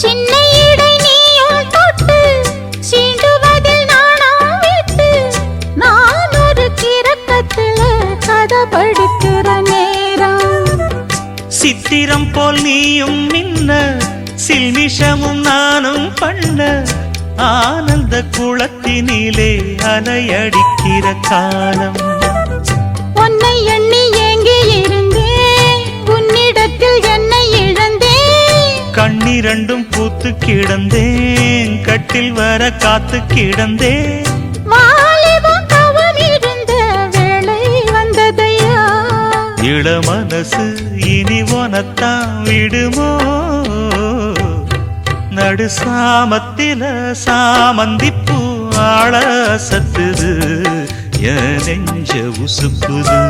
சின்ன இடை நீயும் தொட்டு சீண்டுவதில் நாணம் விட்டு நான் ஒரு கிறக்கத்துல கதை படிக்கிற நேரம். சித்திரம் போல் நீயும் நின்ன சில்மிஷமும் நானும் பண்ண ஆனந்த குளத்தினிலே அலையடிக்கிற காலம். கண்ணிரண்டும் பூத்து கிடந்தேன். கட்டில் வர காத்து கிடந்தேன். இள மனசு இனி உனத்தான் விடுமோ? நடு சாமத்தில சாமந்திப்பூ ஆள சத்துது. என் நெஞ்ச உசுப்புது